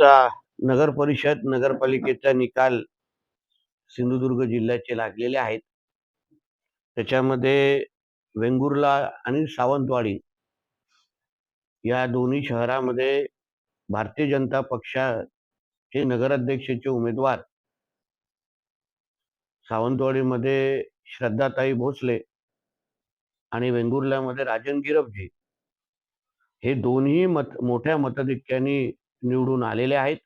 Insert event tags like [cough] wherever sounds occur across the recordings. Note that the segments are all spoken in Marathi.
अ, नगर परिषद नगरपालिकेचा निकाल सिंधुदुर्ग जिल्ह्याचे लागलेले आहेत. त्याच्यामध्ये वेंगुर्ला आणि सावंतवाडी या दोन्ही शहरामध्ये भारतीय जनता पक्षाचे नगराध्यक्षाचे उमेदवार सावंतवाडीमध्ये श्रद्धाताई भोसले आणि वेंगुर्ल्यामध्ये राजन गिरपजी हे दोन्ही मत मोठ्या मताधिक्याने निवडून आलेले आहेत.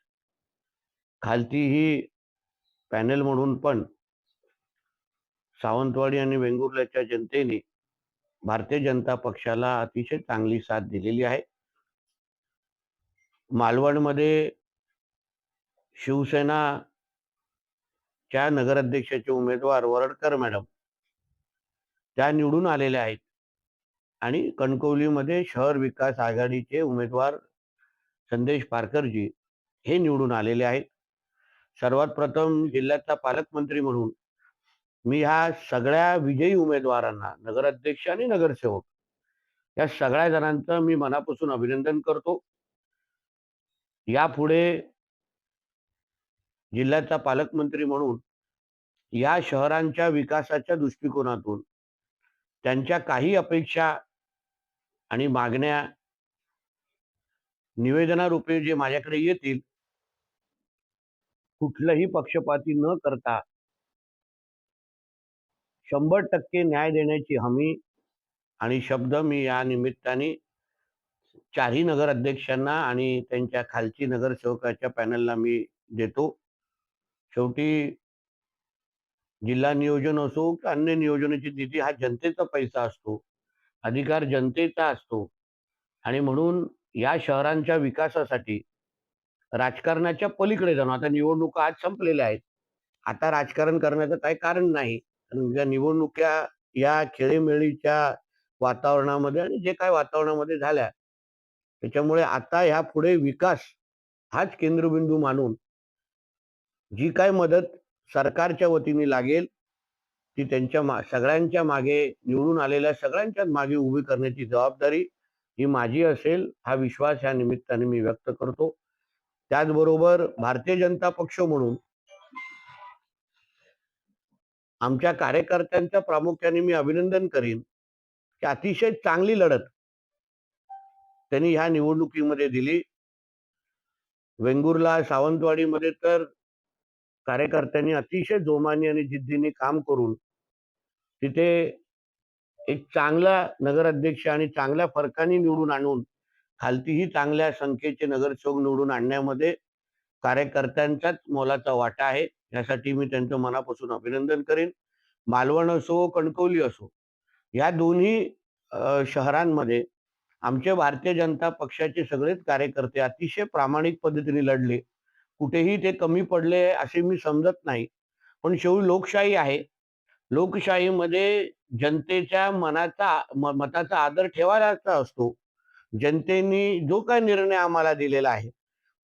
खालतीही पॅनल म्हणून पण सावंतवाडी आणि वेंगुर्ल्याच्या जनतेने भारतीय जनता पक्षाला अतिशय चांगली साथ दिलेली आहे. मालवणमध्ये शिवसेना च्या नगराध्यक्षाचे उमेदवार वरडकर मॅडम त्या निवडून आलेल्या आहेत. आणि कणकवलीमध्ये शहर विकास आघाडीचे उमेदवार संदेश पारकरजी हे निवडून आलेले आहेत. सर्वात प्रथम जिल्ह्याचा पालकमंत्री म्हणून मी ह्या सगळ्या विजयी उमेदवारांना नगराध्यक्ष आणि नगरसेवक या सगळ्या जणांचं मी मनापासून अभिनंदन करतो. यापुढे जिल्ह्याचा पालकमंत्री म्हणून या शहरांच्या विकासाच्या दृष्टिकोनातून त्यांच्या काही अपेक्षा आणि मागण्या निवेदनारूपे जे माझ्याकडे येतील कुठलंही पक्षपाती न करता शंभर टक्के न्याय देण्याची हमी आणि शब्द मी या निमित्ताने चारही नगर अध्यक्षांना आणि त्यांच्या खालची नगरसेवकाच्या पॅनलला मी देतो. शेवटी जिल्हा नियोजन असो की अन्य नियोजनाची निधी हा जनतेचा पैसा असतो. अधिकार जनतेचा असतो. आणि म्हणून या शहरांच्या विकासासाठी राजकारणाच्या पलीकडे जाणं. आता निवडणुका आज संपलेल्या आहेत. आता राजकारण करण्याचं काही कारण नाही. कारण या निवडणुका या खेळीमेळीच्या वातावरणामध्ये आणि जे काय वातावरणामध्ये झाल्या त्याच्यामुळे आता ह्या पुढे विकास हाच केंद्रबिंदू मानून जी काय मदत सरकारच्या वतीने लागेल ती त्यांच्या मा सगळ्यांच्या मागे निवडून आलेल्या सगळ्यांच्याच मागे उभी करण्याची जबाबदारी ही माझी असेल हा विश्वास ह्या निमित्ताने मी व्यक्त करतो. त्याचबरोबर भारतीय जनता पक्ष म्हणून आमच्या कार्यकर्त्यांच्या प्रामुख्याने मी अभिनंदन करीन की अतिशय चांगली लढत त्यांनी ह्या निवडणुकीमध्ये दिली. वेंगुर्ला सावंतवाडीमध्ये तर कार्यकर्त्यांनी अतिशय जोमाने आणि जिद्दीने काम करून तिथे एक चांगला नगराध्यक्ष आणि चांगल्या फरकाने निवडून आणून खालतीही चांगल्या संख्येचे नगरसेवक निवडून आणण्यामध्ये कार्यकर्त्यांचाच मोलाचा वाटा आहे. यासाठी मी त्यांचं मनापासून अभिनंदन करेन. मालवण असो कणकवली असो या दोन्ही शहरांमध्ये आमचे भारतीय जनता पक्षाचे सगळेच कार्यकर्ते अतिशय प्रामाणिक पद्धतीने लढले. कुठेही ते कमी पडले असे मी समजत नाही. पण शेवटी लोकशाही आहे. लोकशाहीमध्ये जनतेच्या मनाचा मताचा आदर ठेवायचा असतो. जनतेने जो काय निर्णय आम्हाला दिलेला आहे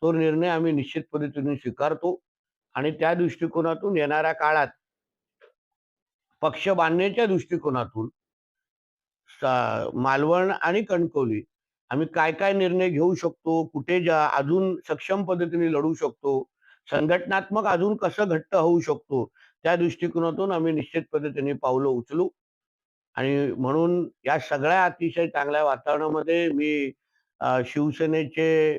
तो निर्णय आम्ही निश्चित पद्धतीने स्वीकारतो आणि त्या दृष्टिकोनातून येणाऱ्या काळात पक्ष बांधण्याच्या दृष्टिकोनातून मालवण आणि कणकवली आम्ही काय काय निर्णय घेऊ शकतो कुठे जा अजून सक्षम पद्धतीने लढू शकतो संघटनात्मक अजून कसं घट्ट होऊ शकतो त्या दृष्टिकोनातून आम्ही निश्चित पद्धतीने पावलं उचलू. आणि म्हणून या सगळ्या अतिशय चांगल्या वातावरणामध्ये मी शिवसेनेचे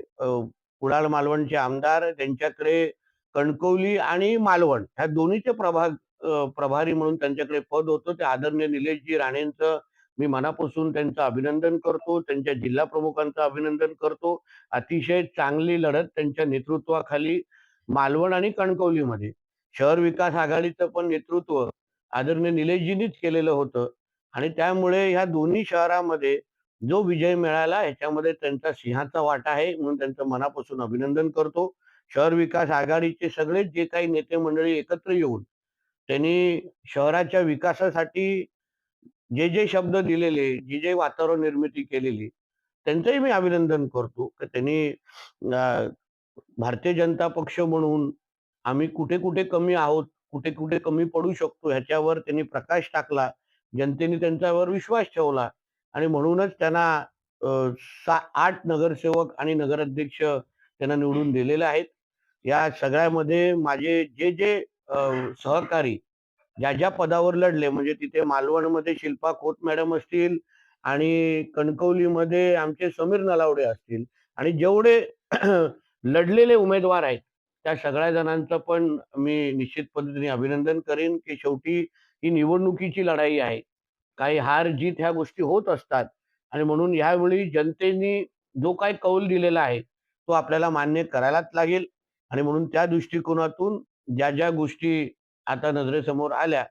कुडाळ मालवणचे आमदार त्यांच्याकडे कणकवली आणि मालवण ह्या दोन्हीचे प्रभाग प्रभारी म्हणून त्यांच्याकडे पद होतं. ते आदरणीय निलेशजी राणेंचं मी मनापासून त्यांचं अभिनंदन करतो. त्यांच्या जिल्हा प्रमुखांचं अभिनंदन करतो. अतिशय चांगली लढत त्यांच्या नेतृत्वाखाली मालवण आणि कणकवलीमध्ये. शहर विकास आघाडीचं पण नेतृत्व आदरणीय निलेशजींनीच केलेलं होतं. आणि त्यामुळे ह्या दोन्ही शहरामध्ये जो विजय मिळाला ह्याच्यामध्ये त्यांचा सिंहाचा वाटा आहे म्हणून त्यांचं मनापासून अभिनंदन करतो. शहर विकास आघाडीचे सगळे जे काही नेते मंडळी एकत्र येऊन त्यांनी शहराच्या विकासासाठी जे जे शब्द दिलेले जे जे वातावरण निर्मिती केलेली त्यांचंही मी अभिनंदन करतो. की त्यांनी भारतीय जनता पक्ष म्हणून आम्ही कुठे कुठे कमी आहोत कुठे कुठे कमी पडू शकतो ह्याच्यावर त्यांनी प्रकाश टाकला जनतेने त्यांच्यावर विश्वास ठेवला आणि म्हणूनच त्यांना सा आठ नगरसेवक आणि नगराध्यक्ष त्यांना निवडून दिलेले आहेत. या सगळ्यामध्ये माझे जे, जे सहकारी ज्या, ज्या पदावर लढले म्हणजे तिथे मालवणमध्ये शिल्पा खोत मॅडम असतील आणि कणकवलीमध्ये आमचे समीर नलावडे असतील आणि जेवढे [clears throat] लढलेले उमेदवार आहेत, त्या सगळ्या जणांचं पण मी निश्चित पद्धतीने अभिनंदन करेन, की शेवटी ही निवडणुकीची लढाई आहे. काही हार-जीत ह्या गोष्टी होत असतात आणि म्हणून ह्यावेळी जनतेने जो काही कौल दिलेला आहे, तो आपल्याला मान्य करायलाच लागेल आणि म्हणून त्या दृष्टिकोनातून ज्या, ज्या गोष्टी आता नजरेसमोर आल्या,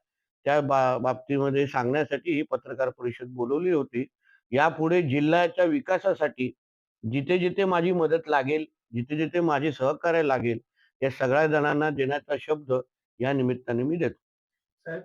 त्या बा बाबतीमध्ये सांगण्यासाठी ही पत्रकार परिषद बोलवली होती. यापुढे जिल्ह्याच्या विकासासाठी जिथे-जिथे माझी मदत लागेल, जिथे-जिथे माझे सहकार्य लागेल, या सगळ्या जणांना देण्याचा शब्द या निमित्ताने मी देतो. साहेब